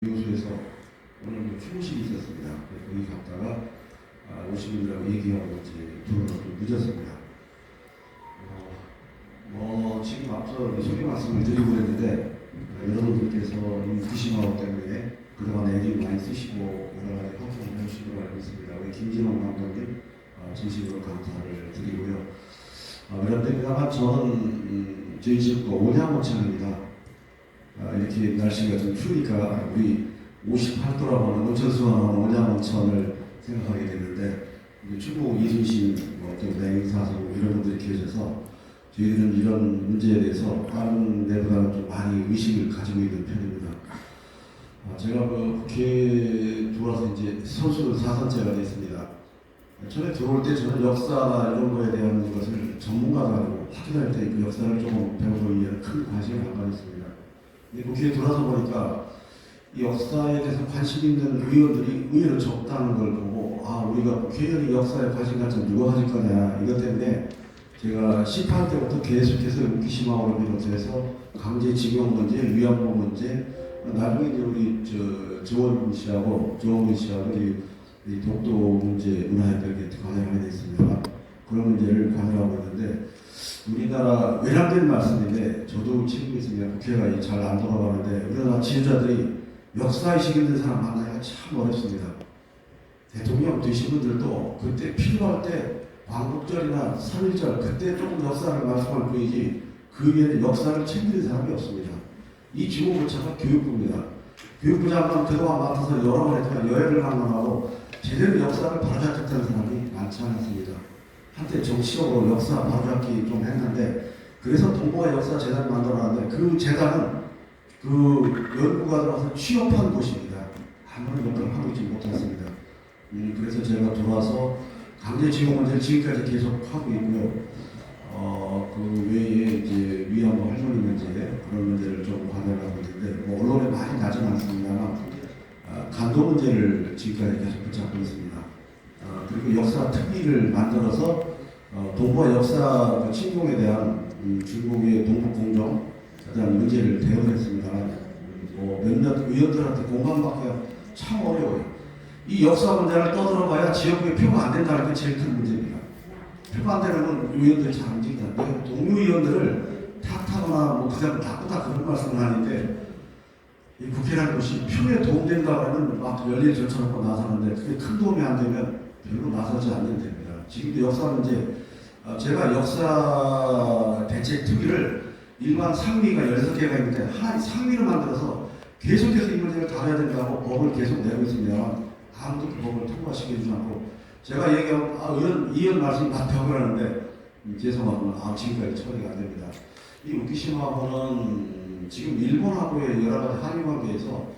교수에서 오늘 뭐 출무식이 있었습니다. 거기 갔다가 아, 오신 분들하고 얘기하고 이제 들어서 좀 늦었습니다. 어, 뭐 지금 앞서 소개 말씀을 드리고 있는데 어, 여러분들께서 이 fukushima 때문에 그동안 애들 많이 쓰시고 여러 가지 활동을 해주신 걸로 알고 있습니다. 우리 김진홍 감독님 어, 진심으로 감사를 드리고요. 어, 그런데다만 저는 음, 저희 집도 온양원창입니다. 아, 이렇게 날씨가 좀 추우니까 우리 58도라고 하는 온천 수원하는 온양 온천을 생각하게 되는데 충북 이순신 뭐또 냉사성 이런 분들이 계셔서 저희들은 이런 문제에 대해서 다른 데보다는 좀 많이 의식을 가지고 있는 편입니다. 아, 제가 그 국회에 들어와서 이제 선수 4선째가 됐습니다. 처음에 들어올 때 저는 역사나 이런 거에 대한 것을 아니고 확인할 때 그 역사를 조금 배우고 위해 큰 관심을 갖고 있습니다. 국회에 들어와서 보니까 이 역사에 대해서 관심 있는 의원들이 의외로 적다는 걸 보고 아 우리가 국회의원이 역사에 관심 가지면 누가 가질 거냐 이것 때문에 제가 18 때부터 계속해서 우키시마오를 비롯해서 강제징용 문제, 위안부 문제 나중에 이제 우리 저 조원 씨하고 조원근 씨하고 이, 이 독도 문제 문화협력에 관여하게 됐습니다. 그런 문제를 관여하고 있는데 우리나라 외람된 말씀인데 저도 책임이 있습니다. 국회가 잘 안 돌아가는데 우리나라 지도자들이 역사의식 있는 사람 만나기가 참 어렵습니다. 대통령 되신 분들도 그때 필요할 때 광복절이나 3.1절 그때 조금 역사를 말씀할 뿐이지 그 위에는 역사를 챙기는 사람이 없습니다. 이 지구부처가 교육부입니다. 교육부 장관 그동안 맡아서 여러 번 했지만 여행을 방문하고 제대로 역사를 바로잡겠다는 사람이 많지 않았습니다. 한때 정치적으로 역사 바로잡기 좀 했는데 그래서 동북아 역사 재단을 만들어놨는데 그 재단은 그 연구가 들어와서 취업한 곳입니다. 아무런 역할을 하고 있지 못했습니다. 음, 그래서 제가 들어와서 강제징용 문제를 지금까지 계속 하고 있고요. 어, 그 외에 이제 위안부 할머니 문제 그런 문제를 좀 관여를 하고 있는데 뭐 언론에 많이 나지 않습니다만 아, 간도 문제를 지금까지 계속 붙잡고 있습니다. 어, 그리고 역사 특위를 만들어서 어, 동북아 역사 그 침공에 대한 음, 중국의 동북 공정 그다음 문제를 대응했습니다. 음, 뭐 몇몇 의원들한테 공감받기가 참 어려워요. 이 역사 문제를 떠들어봐야 지역구에 표가 안 된다는 게 제일 큰 문제입니다. 표가 안 되는 건 의원들이 잘 움직이는데 동료 의원들을 탓하거나 뭐 그냥 나쁘다 그런 말씀을 하는데 이 국회라는 것이 표에 도움된다 그러면 막 열일 절차 놓고 나서는데 그게 큰 도움이 안 되면 별로 나서지 않는 됩니다. 지금도 역사 문제 어, 제가 역사 대책 특위를 일반 상위가 16개가 있는데 하나의 상위를 만들어서 계속해서 이 문제를 다뤄야 된다고 법을 계속 내고 있습니다. 아무도 그 법을 통과시켜주지 않고 제가 얘기하면 아, 의원, 의원 말씀 다 벽을 하는데 음, 죄송하지만 아, 지금까지 처리가 안 됩니다. 이 우키시마하고는 지금 일본하고의 여러 가지 한일 관계에서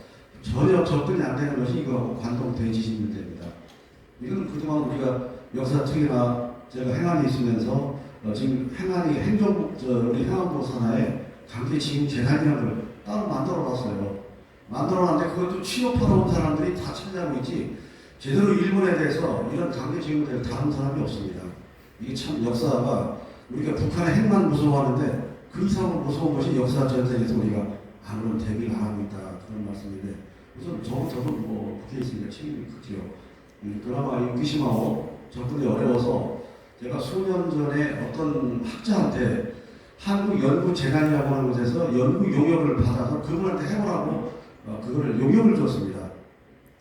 전혀 접근이 안 되는 것이 이거하고 관동 대지식 문제입니다. 이건 그동안 우리가 역사 특이나 제가 행안이 있으면서 어, 지금 행안이 행정부 저 우리 행안부 산하에 강제징용 재단이라는 걸 따로 만들어놨어요. 만들어놨는데 그것도 취업하러 온 사람들이 다 참여하고 있지 제대로 일본에 대해서 이런 강제징용을 다룬 사람이 없습니다. 이게 참 역사가 우리가 북한의 핵만 무서워하는데 그 이상으로 무서운 것이 역사 전쟁에서 우리가 아무런 대비를 안 하고 있다 그런 말씀인데 우선 저 저도 뭐 국회에 있으니까 책임이. 음, 그나마 이 위시마오 접근이 어려워서 제가 수년 전에 어떤 학자한테 한국 연구 재단이라고 하는 곳에서 연구 용역을 받아서 그분한테 해보라고 어, 그거를 용역을 줬습니다.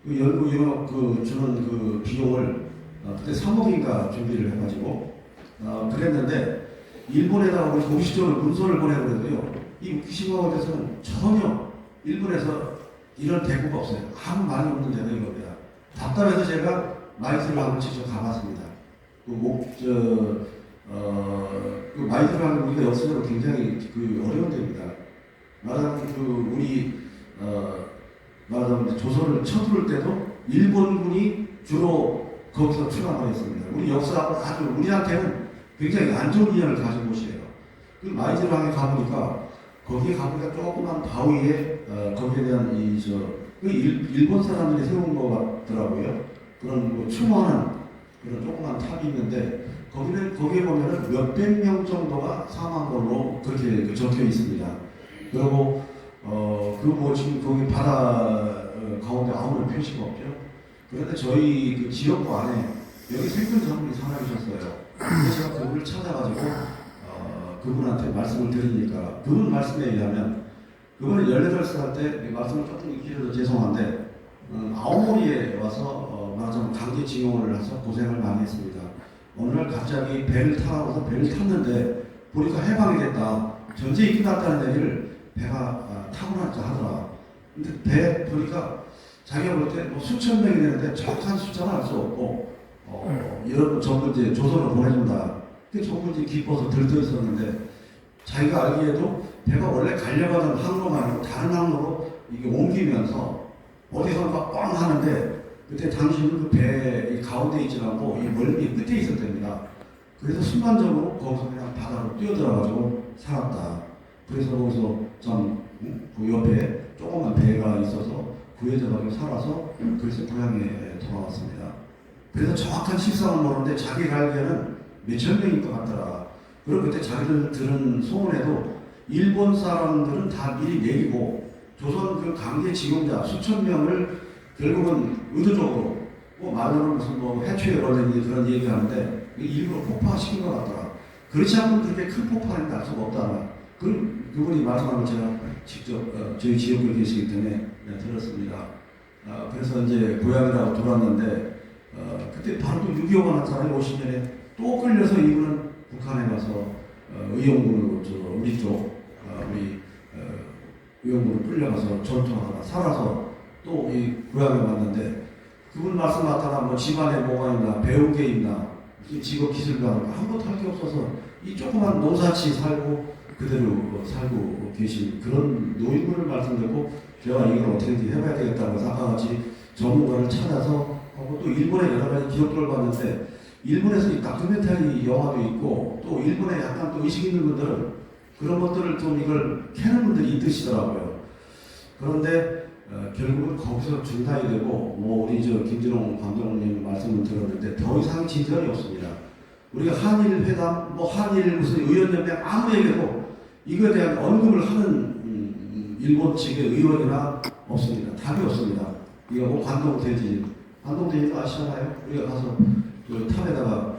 그 연구 용역 그 주는 그 비용을 어, 그때 3억인가 준비를 해가지고 어, 그랬는데 일본에다가 공식적으로 문서를 보내버렸고요. 이 대해서는 전혀 일본에서 이런 대꾸가 없어요. 아무 말이 없는 데는 이겁니다. 답답해서 제가 마이트를 한번 직접 가봤습니다. 그 목, 저, 어, 그 마이트라는 우리가 역사적으로 굉장히 그 어려운 데입니다. 말하자면 그 우리, 어, 말하자면 조선을 쳐들을 때도 일본군이 주로 거기서 출항을 했습니다. 우리 역사하고 아주 우리한테는 굉장히 안 좋은 인연을 가진 곳이에요. 그 마이즈랑에 가보니까 거기에 가보니까 조그만 바위에 어, 거기에 대한 이저 그 일, 일본 사람들이 세운 것 같더라고요. 그런 뭐 추모하는 그런 조그만 탑이 있는데 거기는 거기에 보면은 몇백 명 정도가 사망한 걸로 그렇게 그 적혀 있습니다. 그리고 어 그 뭐 지금 거기 바다 어, 가운데 아무런 표시가 없죠. 그런데 저희 그 지역구 안에 여기 생존자 분이 살아계셨어요. 그래서 제가 그분을 찾아가지고 어, 그분한테 말씀을 드리니까 그분 말씀에 의하면 그분은 18살 때 말씀을 조금 잊기도 죄송한데 음, 아오모리에 와서 어, 말하자면 강제징용을 해서 고생을 많이 했습니다. 어느 날 갑자기 배를 타라고 해서 배를 탔는데 보니까 해방이 됐다. 전쟁이 끝났다는 얘기를 배가 아, 타고 나니까 하더라. 근데 배 보니까 자기가 볼 때 뭐 수천 명이 되는데 정확한 숫자는 알 수 없고 어, 여러분 전부 이제 조선으로 보내준다. 그 전부 이제 기뻐서 들떠 있었는데 자기가 알기에도 배가 원래 하던 항로가 아니고 다른 항로로 이게 옮기면서 어디선가 꽝 하는데 그때 당신은 그 배 가운데 있지 않고 이 멀미 끝에 있었답니다. 그래서 순간적으로 거기서 그냥 바다로 뛰어들어가지고 살았다. 그래서 거기서 좀그 옆에 조그만 배가 있어서 구해져가지고 살아서 그래서 고향에 돌아왔습니다. 그래서 정확한 식상은 모르는데 자기가 알기에는 몇천 명일 것 같더라. 그리고 그때 자기들 들은 소문에도 일본 사람들은 다 미리 내리고 조선 그 강제 징용자 수천 명을 결국은 의도적으로 뭐 말로는 무슨 뭐 해초에 걸리니 그런 얘기하는데 일부러 폭파시킨 것 같더라. 그렇지 않으면 그렇게 큰 폭발이 날 수가 없다. 그 그분이 말씀한 걸 제가 직접 어, 저희 지역에 계시기 때문에 네, 들었습니다. 아, 그래서 이제 고향이라고 돌았는데 어, 그때 바로 또 6.25가 났잖아요. 50년에 또 끌려서 이분은 북한에 가서 어, 의용군으로 저 우리 쪽 어, 우리 어, 의용군으로 끌려가서 전투하다가 살아서 또 이 고향에 왔는데 그분 말씀 맞다가 뭐 집안에 뭐가 있나 배운 게 있나 직업 기술가 아무것도 할 게 없어서 이 조그만 농사치 살고 그대로 살고 계신 그런 노인분을 말씀 듣고 제가 이걸 어떻게든지 해봐야 되겠다고 생각같이 전문가를 찾아서 하고 또 일본의 여러 가지 기록들을 봤는데 일본에서 이 다큐멘터리 영화도 있고 또 일본에 약간 또 의식 있는 분들은 그런 것들을 좀 이걸 캐는 분들이 있으시더라고요. 그런데 어, 결국은 거기서 중단이 되고 뭐 우리 저 김진홍 감독님 말씀을 들었는데 더 이상 진전이 없습니다. 우리가 한일 회담, 뭐 한일 무슨 의원연맹 아무 얘기도 이거에 대한 언급을 하는 음, 음, 일본 측의 의원이나 없습니다. 답이 없습니다. 이거 뭐 관동 대진, 관동 대진 아시잖아요. 우리가 가서 그 탑에다가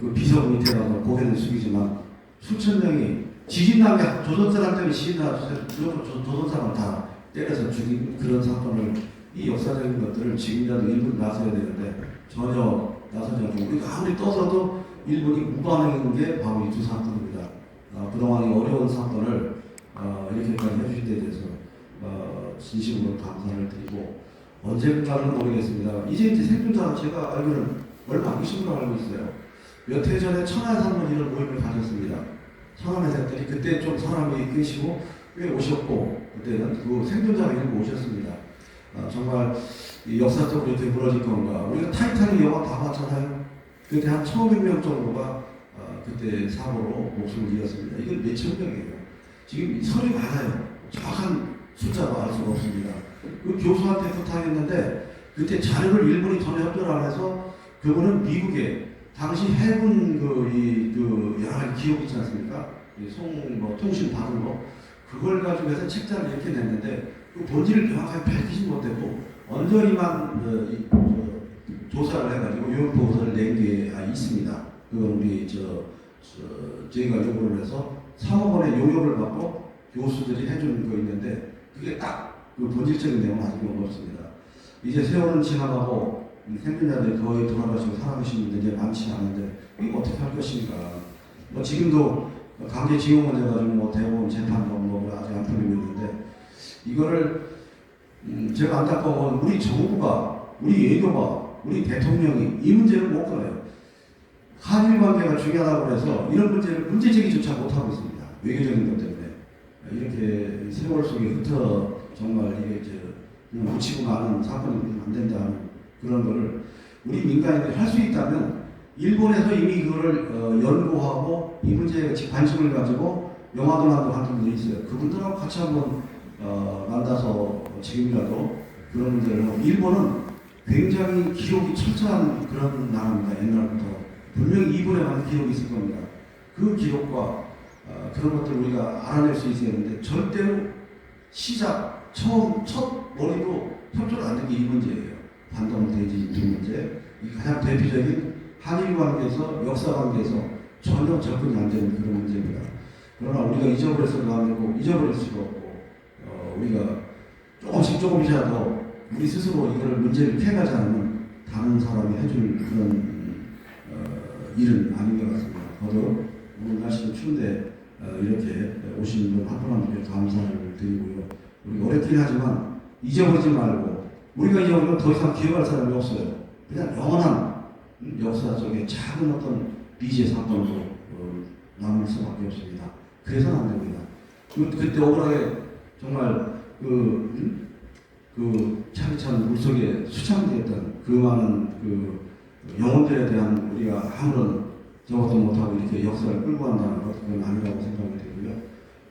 그 비석 밑에다가 고개를 숙이지만 수천 명이 지진 난 게 조선 사람 때문에 지진나 조선 사람 다 때려서 죽인 그런 사건을 이 역사적인 것들을 지금이라도 일본 나서야 되는데 전혀 나서지 않고 우리가 아무리 떠서도 일본이 무반응인 게 바로 이두 사건입니다. 어, 그동안 이 어려운 사건을 어, 이렇게까지 해주신 데 대해서 어, 진심으로 감사를 드리고 언제까지는 모르겠습니다. 이제 이제 생존자는 제가 알기로는 얼마 안 계신 걸로 알고 있어요. 몇 해 전에 한번 이런 모임을 가졌습니다. 천안에서 했더니 그때 좀 사람이 계시고 꽤 오셨고 그때는 그 생존자가 일부 오셨습니다. 아, 정말 이 역사적으로 무너질 건가. 우리가 타이타닉 영화 다 봤잖아요. 그때 한 1,500명 정도가 아, 그때 사고로 목숨을 잃었습니다. 이건 몇천 명이에요. 지금 설이 많아요. 정확한 숫자로 알 수가 없습니다. 그 교수한테 부탁했는데 그때 자료를 일본이 전혀 협조를 안 해서 그분은 미국에 당시 해군 그, 이, 그 여러 가지 기록 있지 않습니까? 이 송, 뭐, 통신 받은 거. 그걸 가지고 해서 책자를 이렇게 냈는데 그 본질을 명확하게 밝히지 못했고 언저리만 어, 이, 저, 조사를 해가지고 요약 보고서를 낸게 아, 있습니다. 그건 우리 저, 저 저희가 요구를 해서 3억 원의 용역을 받고 교수들이 해준 거 있는데 그게 딱 그 본질적인 내용은 아직 없습니다. 이제 세월은 지나가고 생존자들이 거의 돌아가시고 살아계신 분들이 많지 않은데 이거 어떻게 할 것인가. 뭐 지금도 강제 징용을 해가지고 뭐 대법원 재판 도뭐 아직 안 풀리고 있는데 이거를 음 제가 안타까운 건 우리 정부가 우리 외교가 우리 대통령이 이 문제를 못 끊어요. 한일 관계가 중요하다고 해서 이런 문제를 문제 제기조차 못 하고 있습니다. 외교적인 것 때문에 이렇게 세월 속에 흩어 정말 이게 이제 묻히고 마는 사건이 안 된다는 그런 거를 우리 민간인들이 할 수 있다면 일본에서 이미 그거를 어, 연구하고 이 문제에 관심을 가지고 영화도 만들고 분들이 있어요. 그분들하고 같이 한번 어, 만나서 지금이라도 그런 문제를 하고 일본은 굉장히 기록이 철저한 그런 나라입니다. 옛날부터 분명히 이분에 관한 기록이 있을 겁니다. 그 기록과 어, 그런 것들을 우리가 알아낼 수 있어야 되는데 절대로 시작 처음 첫 머리로 협조를 안 되는 게이 문제예요. 반동 대지 두 문제. 이 가장 대표적인 한일 관계에서 역사 관계에서 전혀 접근이 안 되는 그런 문제입니다. 그러나 우리가 잊어버려서도 안 되고 잊어버릴 수도 없고 어, 우리가 조금씩 조금씩이라도 우리 스스로 이걸 문제를 캐가지 않으면 다른 사람이 해줄 그런 어, 일은 아닌 것 같습니다. 더더욱 오늘 날씨도 추운데 어, 이렇게 오신 분 분께 감사를 드리고요. 우리 어렵긴 하지만 잊어버리지 말고 우리가 잊어버리면 더 이상 기억할 사람이 없어요. 그냥 영원한 음, 역사 속에 작은 어떤 비지의 사건으로 어, 남을 수밖에 없습니다. 그래서는 안 됩니다. 그, 그때 억울하게 정말 그, 음? 그 차디찬 물속에 수창되었던 그 많은 그 영혼들에 대한 우리가 아무런 저것도 못하고 이렇게 역사를 끌고 간다는 것 그건 아니라고 생각이 되고요.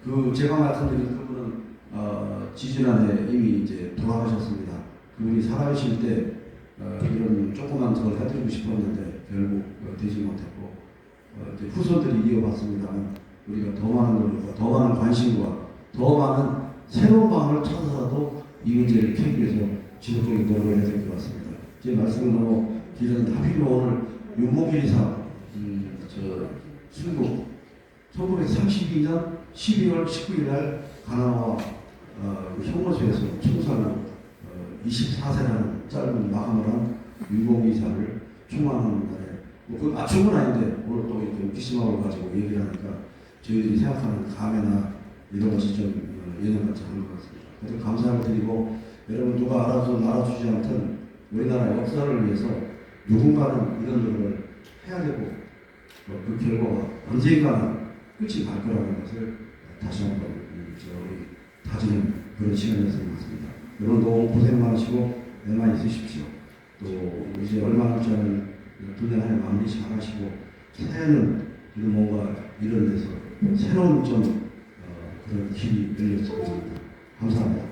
그 제가 말씀드린 그분은 어, 지지난해 이미 이제 돌아가셨습니다. 그분이 살아계실 때 어, 이런 조그만 걸 해드리고 싶었는데 결국 어, 되지 못했고 어, 이제 후손들이 이어봤습니다만 우리가 더 많은 노력과 더 많은 관심과 더 많은 새로운 방을 찾아서라도 이 문제를 캐기 위해서 지속적인 노력을 해야 될 것 같습니다. 제 말씀은 너무 길었는데 하필이면 오늘 윤목일 이사 음, 저 순국 1932년 12월 19일 날 가나와 어, 형무소에서 총사로 어, 24세라는 짧은 마감을 한 윤목일 이사를 충만하는 날에 뭐그 맞춘 건 아닌데 오늘 또 이렇게 웃기심하고 가지고 얘기를 하니까 저희들이 생각하는 감회나 이런 것이 좀 어, 예전 같지 않은 것 같습니다. 감사를 드리고 여러분 누가 알아서 알아주지 않든 우리나라 역사를 위해서 누군가는 이런 노력을 해야 되고 어, 그 결과가 언젠가는 끝이 날 거라는 것을 다시 한번 음, 저희 다지는 그런 시간이었던 것 같습니다. 여러분 너무 고생 많으시고 애만 있으십시오. 또 이제 얼마 남지 않은 두년 한해 마무리 잘 하시고 새해는 뭔가 이런 데서 새로운 좀 어, 그런 길이 열렸으면 좋겠습니다. 감사합니다.